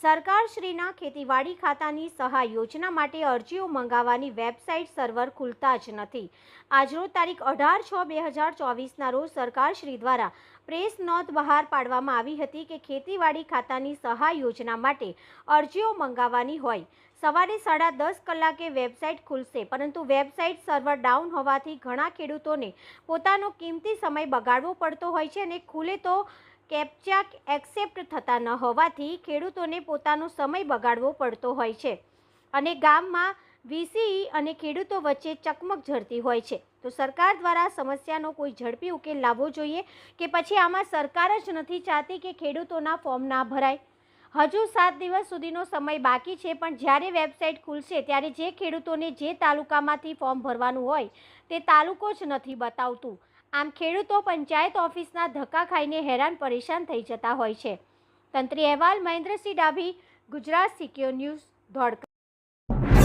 સરકારશ્રીના ખેતીવાડી ખાતાની સહાય યોજના માટે અરજીઓ મંગાવવાની વેબસાઇટ સર્વર ખુલતા જ નથી. આજરોજ તારીખ અઢાર છ બે હજાર ચોવીસના રોજ સરકારશ્રી દ્વારા પ્રેસ નોંધ બહાર પાડવામાં આવી હતી કે ખેતીવાડી ખાતાની સહાય યોજના માટે અરજીઓ મંગાવવાની હોય. સવારે સાડા દસ કલાકે વેબસાઇટ ખુલશે, પરંતુ વેબસાઇટ સર્વર ડાઉન હોવાથી ઘણા ખેડૂતોને પોતાનો કિંમતી સમય બગાડવો પડતો હોય છે અને ખુલે તો કેપ્ચા એક્સેપ્ટ થતા ન હોવાથી ખેડૂતોને પોતાનો સમય બગાડવો પડતો હોય છે. અને ગામમાં વીસીઈ અને ખેડૂતો વચ્ચે ચકમક ઝરતી હોય છે. તો સરકાર દ્વારા સમસ્યાનો કોઈ ઝડપી ઉકેલ લાવવો જોઈએ કે પછી આમાં સરકાર જ નથી ચાહતી કે ખેડૂતોના ફોર્મ ના ભરાય? હજુ સાત દિવસ સુધીનો સમય બાકી છે, પણ જ્યારે વેબસાઇટ ખુલશે ત્યારે જે ખેડૂતોને જે તાલુકામાંથી ફોર્મ ભરવાનું હોય તે તાલુકો જ નથી બતાવતું. આમ ખેડૂતો પંચાયત ઓફિસના ધક્કા ખાઈને હેરાન પરેશાન થઈ જતા હોય છે. તંત્રી અહેવાલ મહેન્દ્રસિંહ ડાભી, ગુજરાત સિક્યોર ન્યૂઝ, ધોળકા.